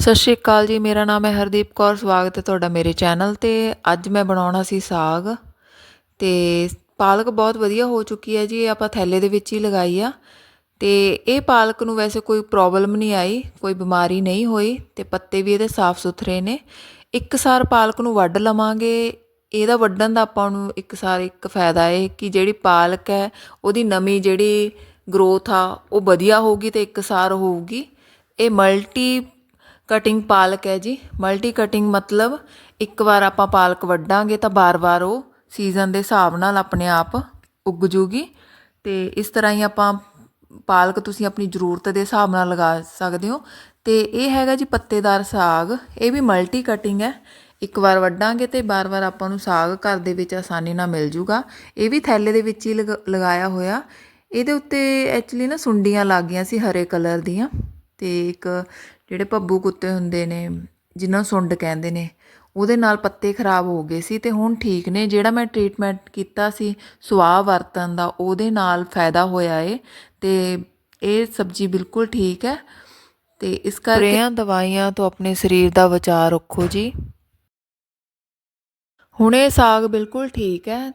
ਸਤਿ ਸ਼੍ਰੀ ਅਕਾਲ ਜੀ, ਮੇਰਾ ਨਾਮ ਹੈ ਹਰਦੀਪ ਕੌਰ, ਸਵਾਗਤ ਹੈ ਤੁਹਾਡਾ ਮੇਰੇ ਚੈਨਲ ਤੇ। ਅੱਜ ਮੈਂ ਬਣਾਉਣਾ ਸੀ ਸਾਗ ਤੇ ਪਾਲਕ ਬਹੁਤ ਵਧੀਆ ਹੋ ਚੁੱਕੀ ਹੈ ਜੀ, ਇਹ ਆਪਾਂ ਥੈਲੇ ਦੇ ਵਿੱਚ ਹੀ ਲਗਾਈ ਆ। ਤੇ ਇਹ ਪਾਲਕ ਨੂੰ ਵੈਸੇ ਕੋਈ ਪ੍ਰੋਬਲਮ ਨਹੀਂ ਆਈ, ਕੋਈ ਬਿਮਾਰੀ ਨਹੀਂ ਹੋਈ ਤੇ ਪੱਤੇ ਵੀ ਇਹਦੇ ਸਾਫ਼ ਸੁਥਰੇ ਨੇ। ਇੱਕ ਸਾਰ ਪਾਲਕ ਨੂੰ ਵੱਢ ਲਵਾਂਗੇ, ਇਹਦਾ ਵੱਢਣ ਦਾ ਆਪਾਂ ਨੂੰ ਇੱਕ ਸਾਰ ਇੱਕ ਫਾਇਦਾ ਹੈ ਕਿ ਜਿਹੜੀ ਪਾਲਕ ਹੈ, ਉਹਦੀ ਨਵੀਂ ਜਿਹੜੀ ਗਰੋਥ ਆ, ਉਹ ਵਧੀਆ ਹੋਊਗੀ ਤੇ ਇੱਕ ਸਾਰ ਹੋਊਗੀ। ਇਹ ਮਲਟੀ ਕਟਿੰਗ ਪਾਲਕ ਹੈ ਜੀ। ਮਲਟੀ ਕਟਿੰਗ ਮਤਲਬ ਇੱਕ ਵਾਰ ਆਪਾਂ ਪਾਲਕ ਵੱਢਾਂਗੇ ਤਾਂ ਬਾਰ-ਬਾਰ ਉਹ ਸੀਜ਼ਨ ਦੇ ਹਿਸਾਬ ਨਾਲ ਆਪਣੇ ਆਪ ਉੱਗ ਜੂਗੀ। ਤੇ ਇਸ ਤਰ੍ਹਾਂ ਹੀ ਆਪਾਂ ਪਾਲਕ ਤੁਸੀਂ ਆਪਣੀ ਜ਼ਰੂਰਤ ਦੇ ਹਿਸਾਬ ਨਾਲ ਲਗਾ ਸਕਦੇ ਹੋ। ਤੇ ਇਹ ਹੈਗਾ ਜੀ ਪੱਤੇਦਾਰ ਸਾਗ। ਇਹ ਵੀ ਮਲਟੀ ਕਟਿੰਗ ਹੈ। ਇੱਕ ਵਾਰ ਵੱਢਾਂਗੇ ਤੇ ਬਾਰ-ਬਾਰ ਆਪਾਂ ਨੂੰ ਸਾਗ ਘਰ ਦੇ ਵਿੱਚ ਆਸਾਨੀ ਨਾਲ ਮਿਲ ਜੂਗਾ। ਇਹ ਵੀ ਥੈਲੇ ਦੇ ਵਿੱਚ ਹੀ ਲਗ- ਲਗਾਇਆ ਹੋਇਆ। ਇਹਦੇ ਉੱਤੇ ਐਕਚੁਅਲੀ ਨਾ ਸੁੰਡੀਆਂ ਲੱਗ ਗਈਆਂ ਸੀ ਹਰੇ ਕਲਰ ਦੀਆਂ। ਤੇ ਇੱਕ ਜਿਹੜੇ ਭੱਬੂ ਕੁੱਤੇ ਹੁੰਦੇ ਨੇ ਜਿਨ੍ਹਾਂ ਸੁੰਡ ਕਹਿੰਦੇ ਨੇ ਉਹਦੇ ਨਾਲ ਪੱਤੇ ਖਰਾਬ ਹੋ ਗਏ ਸੀ ਤੇ ਹੁਣ ਠੀਕ ਨੇ। ਜਿਹੜਾ ਮੈਂ ਟ੍ਰੀਟਮੈਂਟ ਕੀਤਾ ਸੀ ਸੁਆਹ ਵਰਤਨ ਦਾ ਉਹਦੇ ਨਾਲ ਫਾਇਦਾ ਹੋਇਆ ਏ ਤੇ ਇਹ ਸਬਜ਼ੀ ਬਿਲਕੁਲ ਠੀਕ ਹੈ ਤੇ ਇਸ ਕਰਕੇ ਰੇਹਾਂ ਦਵਾਈਆਂ ਤੋਂ ਆਪਣੇ ਸਰੀਰ ਦਾ ਬਚਾਅ ਰੱਖੋ ਜੀ। ਹੁਣ ਇਹ ਸਾਗ ਬਿਲਕੁਲ ਠੀਕ ਹੈ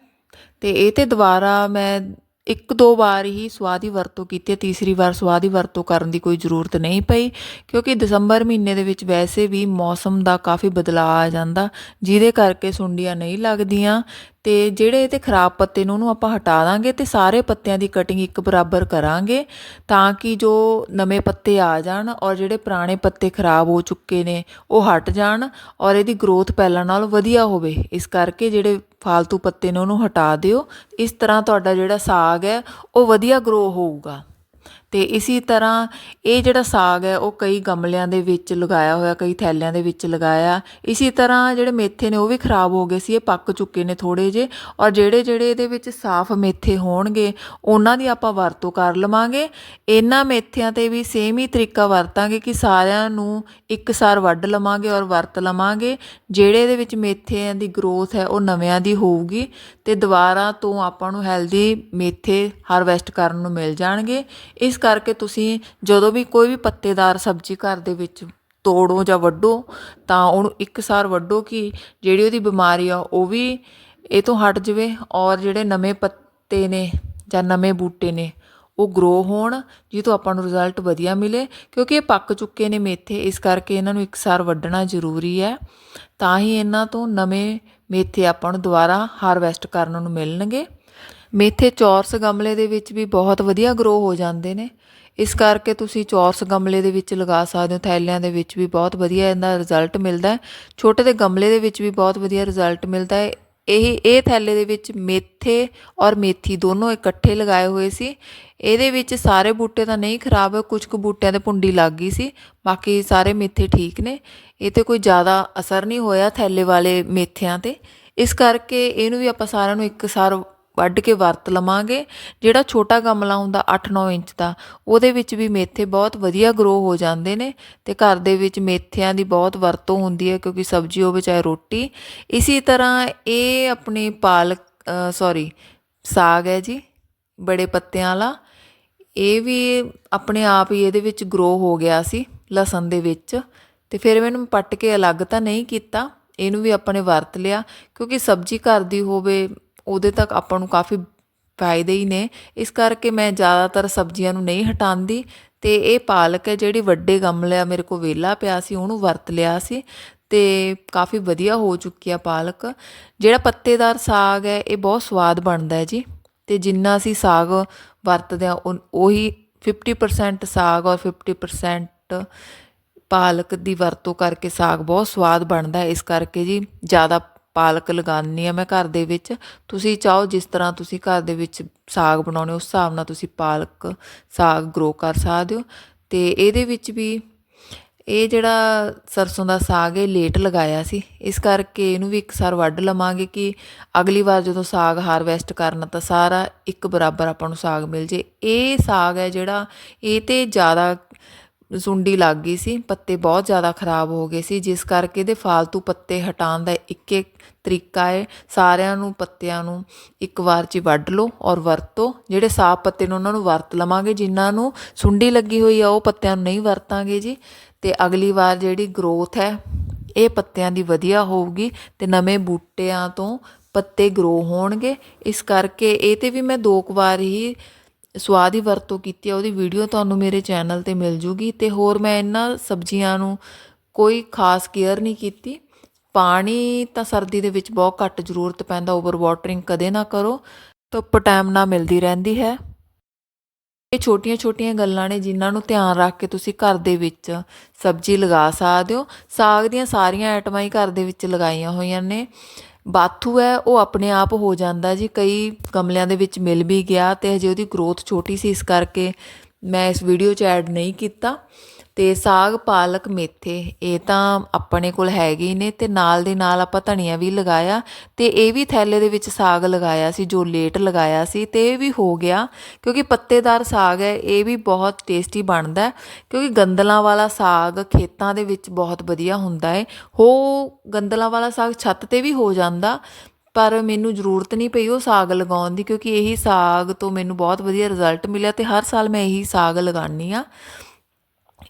ਤੇ ਇਹ ਤੇ ਦੁਬਾਰਾ ਮੈਂ ਇੱਕ ਦੋ ਵਾਰ ਹੀ ਸਵਾਹ ਦੀ ਵਰਤੋਂ ਕੀਤੀ ਹੈ, ਤੀਸਰੀ ਵਾਰ ਸਵਾਹ ਦੀ ਵਰਤੋਂ ਕਰਨ ਦੀ ਕੋਈ ਜ਼ਰੂਰਤ ਨਹੀਂ ਪਈ, ਕਿਉਂਕਿ ਦਸੰਬਰ ਮਹੀਨੇ ਦੇ ਵਿੱਚ ਵੈਸੇ ਵੀ ਮੌਸਮ ਦਾ ਕਾਫੀ ਬਦਲਾਅ ਆ ਜਾਂਦਾ, ਜਿਹਦੇ ਕਰਕੇ ਸੁੰਡੀਆਂ ਨਹੀਂ ਲੱਗਦੀਆਂ ਤੇ ਜਿਹੜੇ ਇਹਦੇ ਖਰਾਬ ਪੱਤੇ ਨੇ ਉਹਨੂੰ ਆਪਾਂ ਹਟਾ ਦਾਂਗੇ ਤੇ ਸਾਰੇ ਪੱਤਿਆਂ ਦੀ ਕਟਿੰਗ ਇੱਕ ਬਰਾਬਰ ਕਰਾਂਗੇ ਤਾਂ ਕਿ ਜੋ ਨਵੇਂ ਪੱਤੇ ਆ ਜਾਣ ਔਰ ਜਿਹੜੇ ਪੁਰਾਣੇ ਪੱਤੇ ਖਰਾਬ ਹੋ ਚੁੱਕੇ ਨੇ ਉਹ ਹਟ ਜਾਣ ਔਰ ਇਹਦੀ ਗਰੋਥ ਪਹਿਲਾਂ ਨਾਲ ਵਧੀਆ ਹੋਵੇ। ਇਸ ਕਰਕੇ ਜਿਹੜੇ ਫਾਲਤੂ ਪੱਤੇ ਨੇ ਉਹਨੂੰ ਹਟਾ ਦਿਓ। ਇਸ ਤਰ੍ਹਾਂ ਤੁਹਾਡਾ ਜਿਹੜਾ ਸਾਗ ਹੈ, ਉਹ ਵਧੀਆ ਗਰੋ ਹੋਊਗਾ। ਤੇ ਇਸੇ ਤਰ੍ਹਾਂ ਇਹ ਜਿਹੜਾ ਸਾਗ ਹੈ, ਉਹ ਕਈ ਗਮਲਿਆਂ ਦੇ ਵਿੱਚ ਲਗਾਇਆ ਹੋਇਆ, ਕਈ ਥੈਲਿਆਂ ਦੇ ਵਿੱਚ ਲਗਾਇਆ। ਇਸੇ ਤਰ੍ਹਾਂ ਜਿਹੜੇ ਮੇਥੇ ਨੇ, ਉਹ ਵੀ ਖਰਾਬ ਹੋ ਗਏ ਸੀ, ਇਹ ਪੱਕ ਚੁੱਕੇ ਨੇ ਥੋੜੇ ਜੇ ਔਰ ਜਿਹੜੇ ਜਿਹੜੇ ਇਹਦੇ ਵਿੱਚ ਸਾਫ਼ ਮੇਥੇ ਹੋਣਗੇ, ਉਹਨਾਂ ਦੀ ਆਪਾਂ ਵਰਤੋਂ ਕਰ ਲਵਾਂਗੇ। ਇਹਨਾਂ ਮੇਥਿਆਂ ਤੇ ਵੀ ਸੇਮ ਹੀ ਤਰੀਕਾ ਵਰਤਾਂਗੇ ਕਿ ਸਾਰਿਆਂ ਨੂੰ ਇੱਕ ਸਾਰ ਵੱਢ ਲਵਾਂਗੇ ਔਰ ਵਰਤ ਲਵਾਂਗੇ। ਜਿਹੜੇ ਇਹਦੇ ਵਿੱਚ ਮੇਥਿਆਂ ਦੀ ਗਰੋਥ ਹੈ, ਉਹ ਨਵਿਆਂ ਦੀ ਹੋਊਗੀ ਤੇ ਦੁਬਾਰਾ ਤੋਂ ਆਪਾਂ ਨੂੰ ਹੈਲਦੀ ਮੇਥੇ ਹਾਰਵੈਸਟ ਕਰਨ ਨੂੰ ਮਿਲ ਜਾਣਗੇ। ਇਸ ਇਸ ਕਰਕੇ ਤੁਸੀਂ ਜਦੋਂ ਵੀ ਕੋਈ ਵੀ ਪੱਤੇਦਾਰ ਸਬਜ਼ੀ ਘਰ ਦੇ ਵਿੱਚ ਤੋੜੋ ਜਾਂ ਵੱਢੋ, ਤਾਂ ਉਹਨੂੰ ਇੱਕ ਸਾਰ ਵੱਢੋ ਕਿ ਜਿਹੜੀ ਉਹਦੀ ਬਿਮਾਰੀ ਆ, ਉਹ ਵੀ ਇਹ ਤੋਂ ਹਟ ਜਾਵੇ ਔਰ ਜਿਹੜੇ ਨਵੇਂ ਪੱਤੇ ਨੇ ਜਾਂ ਨਵੇਂ ਬੂਟੇ ਨੇ, ਉਹ ਗਰੋ ਹੋਣ ਜਿਹ ਤੋਂ ਆਪਾਂ ਨੂੰ ਰਿਜ਼ਲਟ ਵਧੀਆ ਮਿਲੇ, ਕਿਉਂਕਿ ਇਹ ਪੱਕ ਚੁੱਕੇ ਨੇ ਮੇਥੇ, ਇਸ ਕਰਕੇ ਇਹਨਾਂ ਨੂੰ ਇੱਕ ਸਾਰ ਵੱਢਣਾ ਜ਼ਰੂਰੀ ਹੈ। ਤਾਂ ਹੀ ਇਹਨਾਂ ਤੋਂ ਨਵੇਂ ਮੇਥੇ ਆਪਾਂ ਨੂੰ ਦੁਬਾਰਾ ਹਾਰਵੈਸਟ ਕਰਨ ਨੂੰ ਮਿਲਣਗੇ। ਮੇਥੇ ਚੌਰਸ ਗਮਲੇ ਦੇ ਵਿੱਚ ਵੀ ਬਹੁਤ ਵਧੀਆ ਗਰੋ ਹੋ ਜਾਂਦੇ ਨੇ। ਇਸ ਕਰਕੇ ਤੁਸੀਂ ਚੌਰਸ ਗਮਲੇ ਦੇ ਵਿੱਚ ਲਗਾ ਸਕਦੇ ਹੋ। ਥੈਲਿਆਂ ਦੇ ਵਿੱਚ ਵੀ ਬਹੁਤ ਵਧੀਆ ਇਹਦਾ ਰਿਜ਼ਲਟ ਮਿਲਦਾ ਹੈ। ਛੋਟੇ ਦੇ ਗਮਲੇ ਦੇ ਵਿੱਚ ਵੀ ਬਹੁਤ ਵਧੀਆ ਰਿਜ਼ਲਟ ਮਿਲਦਾ ਹੈ। ਇਹ ਇਹ ਥੈਲੇ ਦੇ ਵਿੱਚ ਮੇਥੇ ਔਰ ਮੇਥੀ ਦੋਨੋਂ ਇਕੱਠੇ ਲਗਾਏ ਹੋਏ ਸੀ। ਇਹਦੇ ਵਿੱਚ ਸਾਰੇ ਬੂਟੇ ਤਾਂ ਨਹੀਂ ਖਰਾਬ ਹੋਏ ਕੁਝ ਕੁ ਬੂਟਿਆਂ ਤੇ ਪੁੰਡੀ ਲੱਗ ਗਈ ਸੀ। ਬਾਕੀ ਸਾਰੇ ਮੇਥੇ ਠੀਕ ਨੇ। ਇਹ ਤੇ ਕੋਈ ਜ਼ਿਆਦਾ ਅਸਰ ਨਹੀਂ ਹੋਇਆ ਥੈਲੇ ਵਾਲੇ ਮੇਥਿਆਂ ਤੇ। ਇਸ ਕਰਕੇ ਇਹਨੂੰ ਵੀ ਆਪਾਂ ਸਾਰਿਆਂ ਨੂੰ ਇੱਕ ਸਾਰ ਵੱਢ ਕੇ ਵਰਤ ਲਵਾਂਗੇ। ਜਿਹੜਾ ਛੋਟਾ ਗਮਲਾ ਹੁੰਦਾ 8-9 ਇੰਚ ਦਾ, ਉਹਦੇ ਵਿੱਚ ਵੀ ਮੇਥੇ ਬਹੁਤ ਵਧੀਆ ਗਰੋ ਹੋ ਜਾਂਦੇ ਨੇ ਤੇ ਘਰ ਦੇ ਵਿੱਚ ਮੇਥਿਆਂ ਦੀ ਬਹੁਤ ਵਰਤੋਂ ਹੁੰਦੀ ਹੈ ਕਿਉਂਕਿ ਸਬਜ਼ੀ ਹੋਵੇ ਚਾਹੇ ਰੋਟੀ। ਇਸੇ ਤਰ੍ਹਾਂ ਇਹ ਆਪਣੀ ਪਾਲਕ ਸੌਰੀ ਸਾਗ ਹੈ ਜੀ, ਬੜੇ ਪੱਤਿਆਂ ਵਾਲਾ। ਇਹ ਵੀ ਆਪਣੇ ਆਪ ਹੀ ਇਹਦੇ ਵਿੱਚ ਗਰੋ ਹੋ ਗਿਆ ਸੀ ਲਸਣ ਦੇ ਵਿੱਚ ਤੇ ਫਿਰ ਮੈਨੂੰ ਪੱਟ ਕੇ ਅਲੱਗ ਤਾਂ ਨਹੀਂ ਕੀਤਾ। ਇਹਨੂੰ ਵੀ ਆਪਾਂ ਨੇ ਵਰਤ ਲਿਆ ਕਿਉਂਕਿ ਸਬਜ਼ੀ ਘਰ ਦੀ ਹੋਵੇ ਉਹਦੇ ਤੱਕ ਆਪਾਂ ਨੂੰ ਕਾਫੀ ਫਾਇਦੇ ਹੀ ਨੇ। ਇਸ ਕਰਕੇ ਮੈਂ ਜ਼ਿਆਦਾਤਰ ਸਬਜ਼ੀਆਂ ਨੂੰ ਨਹੀਂ ਹਟਾਉਂਦੀ ਤੇ ਇਹ ਪਾਲਕ ਹੈ ਜਿਹੜੀ ਵੱਡੇ ਗਮਲੇ ਆ, ਮੇਰੇ ਕੋਲ ਵੇਲਾ ਪਿਆ ਸੀ, ਉਹਨੂੰ ਵਰਤ ਲਿਆ ਸੀ ਤੇ ਕਾਫੀ ਵਧੀਆ ਹੋ ਚੁੱਕੀ ਆ ਪਾਲਕ। ਜਿਹੜਾ ਪੱਤੇਦਾਰ ਸਾਗ ਹੈ, ਇਹ ਬਹੁਤ ਸਵਾਦ ਬਣਦਾ ਹੈ ਜੀ ਤੇ ਜਿੰਨਾ ਅਸੀਂ ਸਾਗ ਵਰਤਦੇ ਆ ਉਹੀ 50% ਸਾਗ ਔਰ 50% ਪਾਲਕ ਦੀ ਵਰਤੋਂ ਕਰਕੇ ਸਾਗ ਬਹੁਤ ਸਵਾਦ ਬਣਦਾ ਹੈ। ਇਸ ਕਰਕੇ ਜੀ ਜ਼ਿਆਦਾ ਪਾਲਕ ਲਗਾਉਂਦੀ ਆ ਮੈਂ ਘਰ ਦੇ ਵਿੱਚ। ਤੁਸੀਂ ਚਾਹੋ ਜਿਸ ਤਰ੍ਹਾਂ ਤੁਸੀਂ ਘਰ ਦੇ ਵਿੱਚ ਸਾਗ ਬਣਾਉਣੇ ਉਸ ਹਿਸਾਬ ਨਾਲ ਤੁਸੀਂ ਪਾਲਕ ਸਾਗ ਗਰੋ ਕਰ ਸਕਦੇ ਹੋ। ਤੇ ਇਹਦੇ ਵਿੱਚ ਵੀ ਇਹ ਜਿਹੜਾ ਸਰਸੋਂ ਦਾ ਸਾਗ ਇਹ ਲੇਟ ਲਗਾਇਆ ਸੀ, ਇਸ ਕਰਕੇ ਇਹਨੂੰ ਵੀ ਇੱਕ ਸਾਰ ਵੱਢ ਲਵਾਂਗੇ ਕਿ ਅਗਲੀ ਵਾਰ ਜਦੋਂ ਸਾਗ ਹਾਰਵੈਸਟ ਕਰਨਾ ਤਾਂ ਸਾਰਾ ਇੱਕ ਬਰਾਬਰ ਆਪਾਂ ਨੂੰ ਸਾਗ ਮਿਲ ਜੇ। ਇਹ ਸਾਗ ਹੈ ਜਿਹੜਾ ਇਹ ਤੇ ਜ਼ਿਆਦਾ ਸੁੰਡੀ ਲੱਗ ਗਈ ਸੀ, ਪੱਤੇ ਬਹੁਤ ਜ਼ਿਆਦਾ ਖਰਾਬ ਹੋ ਗਏ ਸੀ, ਜਿਸ ਕਰਕੇ ਇਹਦੇ ਫਾਲਤੂ ਪੱਤੇ ਹਟਾਉਣ ਦਾ ਇੱਕ ਤਰੀਕਾ ਹੈ। ਸਾਰਿਆਂ ਨੂੰ ਪੱਤਿਆਂ ਨੂੰ ਇੱਕ ਵਾਰ 'ਚ ਵੱਢ ਲਓ ਔਰ ਵਰਤੋ। ਜਿਹੜੇ ਸਾਫ਼ ਪੱਤੇ ਨੇ ਉਹਨਾਂ ਨੂੰ ਵਰਤ ਲਵਾਂਗੇ, ਜਿਨ੍ਹਾਂ ਨੂੰ ਸੁੰਡੀ ਲੱਗੀ ਹੋਈ ਆ, ਉਹ ਪੱਤਿਆਂ ਨੂੰ ਨਹੀਂ ਵਰਤਾਂਗੇ ਜੀ। ਤੇ ਅਗਲੀ ਵਾਰ ਜਿਹੜੀ ਗਰੋਥ ਹੈ, ਇਹ ਪੱਤਿਆਂ ਦੀ ਵਧੀਆ ਹੋਊਗੀ ਤੇ ਨਵੇਂ ਬੂਟਿਆਂ ਤੋਂ ਪੱਤੇ ਗਰੋ ਹੋਣਗੇ। ਇਸ ਕਰਕੇ ਇਹ ਤੇ ਵੀ ਮੈਂ ਦੋ ਕੁ ਵਾਰ ਹੀ ਸਵਾਦ ਦੀ ਵਰਤੋਂ ਕੀਤੀ ਹੈ ਉਹਦੀ ਵੀਡੀਓ ਤੁਹਾਨੂੰ ਮੇਰੇ ਚੈਨਲ ਤੇ ਮਿਲ ਜੂਗੀ ਤੇ ਹੋਰ ਮੈਂ ਇਹਨਾਂ ਸਬਜ਼ੀਆਂ ਨੂੰ ਕੋਈ ਖਾਸ ਕੇਅਰ ਨਹੀਂ ਕੀਤੀ। ਪਾਣੀ ਤਾਂ ਸਰਦੀ ਦੇ ਵਿੱਚ ਬਹੁਤ ਘੱਟ ਜ਼ਰੂਰਤ ਪੈਂਦਾ ਓਵਰ ਵਾਟਰਿੰਗ ਕਦੇ ਨਾ ਕਰੋ, ਧੁੱਪ ਟਾਈਮ ਨਾਲ ਮਿਲਦੀ ਰਹਿੰਦੀ ਹੈ। ਇਹ ਛੋਟੀਆਂ-ਛੋਟੀਆਂ ਗੱਲਾਂ ਨੇ ਜਿਨ੍ਹਾਂ ਨੂੰ ਧਿਆਨ ਰੱਖ ਕੇ ਤੁਸੀਂ ਘਰ ਦੇ ਵਿੱਚ ਸਬਜ਼ੀ ਲਗਾ ਸਕਦੇ ਹੋ। ਸਾਗ ਦੀਆਂ ਸਾਰੀਆਂ ਆਈਟਮਾਂ ਹੀ ਘਰ ਦੇ ਵਿੱਚ ਲਗਾਈਆਂ ਹੋਈਆਂ ਨੇ। ਬਾਥੂ ਹੈ, ਉਹ ਆਪਣੇ ਆਪ ਹੋ ਜਾਂਦਾ ਜੀ। ਕਈ ਗਮਲਿਆਂ ਦੇ ਵਿੱਚ ਮਿਲ ਵੀ ਗਿਆ ਅਤੇ ਹਜੇ ਉਹਦੀ ਗਰੋਥ ਛੋਟੀ ਸੀ ਇਸ ਕਰਕੇ ਮੈਂ ਇਸ ਵੀਡੀਓ 'ਚ ਐਡ ਨਹੀਂ ਕੀਤਾ ਤੇ ਸਾਗ, ਪਾਲਕ, ਮੇਥੇ, ਇਹ ਤਾਂ ਆਪਣੇ ਕੋਲ ਹੈਗੇ ਹੀ ਨੇ ਤੇ ਨਾਲ ਦੇ ਨਾਲ ਆਪਾਂ ਧਨੀਆ ਵੀ ਲਗਾਇਆ ਤੇ ਇਹ ਵੀ ਥੈਲੇ ਦੇ ਵਿੱਚ ਸਾਗ ਲਗਾਇਆ ਸੀ, ਜੋ ਲੇਟ ਲਗਾਇਆ ਸੀ ਤੇ ਇਹ ਵੀ ਹੋ ਗਿਆ ਕਿਉਂਕਿ ਪੱਤੇਦਾਰ ਸਾਗ ਹੈ, ਇਹ ਵੀ ਬਹੁਤ ਟੇਸਟੀ ਬਣਦਾ ਕਿਉਂਕਿ ਗੰਦਲਾਂ ਵਾਲਾ ਸਾਗ ਖੇਤਾਂ ਦੇ ਵਿੱਚ ਬਹੁਤ ਵਧੀਆ ਹੁੰਦਾ ਹੈ। ਹੋ ਗੰਦਲਾਂ ਵਾਲਾ ਸਾਗ ਛੱਤ ਤੇ ਵੀ ਹੋ ਜਾਂਦਾ ਪਰ ਮੈਨੂੰ ਜ਼ਰੂਰਤ ਨਹੀਂ ਪਈ ਉਹ ਸਾਗ ਲਗਾਉਣ ਦੀ, ਕਿਉਂਕਿ ਇਹੀ ਸਾਗ ਤੋਂ ਮੈਨੂੰ ਬਹੁਤ ਵਧੀਆ ਰਿਜ਼ਲਟ ਮਿਲਿਆ ਤੇ ਹਰ ਸਾਲ ਮੈਂ ਇਹੀ ਸਾਗ ਲਗਾਉਂਦੀ ਆ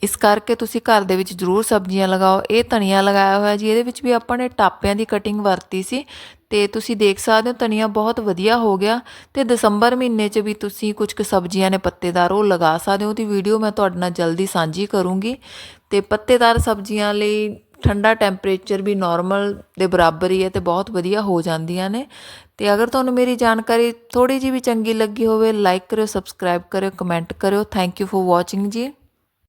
ਇਸ ਕਰਕੇ ਤੁਸੀਂ ਘਰ ਦੇ ਵਿੱਚ ਜ਼ਰੂਰ ਸਬਜ਼ੀਆਂ ਲਗਾਓ। ਇਹ ਧਨੀਆ ਲਗਾਇਆ ਹੋਇਆ ਜੀ, ਇਹਦੇ ਵਿੱਚ ਵੀ ਆਪਾਂ ਨੇ ਟਾਪਿਆਂ ਦੀ ਕਟਿੰਗ ਵਰਤੀ ਸੀ ਤੇ ਤੁਸੀਂ ਦੇਖ ਸਕਦੇ ਹੋ ਧਨੀਆ ਬਹੁਤ ਵਧੀਆ ਹੋ ਗਿਆ ਤੇ ਦਸੰਬਰ ਮਹੀਨੇ 'ਚ ਵੀ ਤੁਸੀਂ ਕੁਝ ਕੁ ਸਬਜ਼ੀਆਂ ਨੇ ਪੱਤੇਦਾਰ ਉਹ ਲਗਾ ਸਕਦੇ ਹੋ। ਉਹਦੀ ਵੀਡੀਓ ਮੈਂ ਤੁਹਾਡੇ ਨਾਲ ਜਲਦੀ ਸਾਂਝੀ ਕਰੂੰਗੀ ਤੇ ਪੱਤੇਦਾਰ ਸਬਜ਼ੀਆਂ ਲਈ ਠੰਡਾ ਟੈਂਪਰੇਚਰ ਵੀ ਨਾਰਮਲ ਦੇ ਬਰਾਬਰ ਹੀ ਹੈ ਤੇ ਬਹੁਤ ਵਧੀਆ ਹੋ ਜਾਂਦੀਆਂ ਨੇ। ਤੇ ਅਗਰ ਤੁਹਾਨੂੰ ਮੇਰੀ ਜਾਣਕਾਰੀ ਥੋੜੀ ਜਿਹੀ ਵੀ ਚੰਗੀ ਲੱਗੀ ਹੋਵੇ ਲਾਈਕ ਕਰਿਓ ਸਬਸਕ੍ਰਾਈਬ ਕਰਿਓ ਕਮੈਂਟ ਕਰਿਓ। ਥੈਂਕ ਯੂ ਫॉर ਵਾਚਿੰਗ ਜੀ।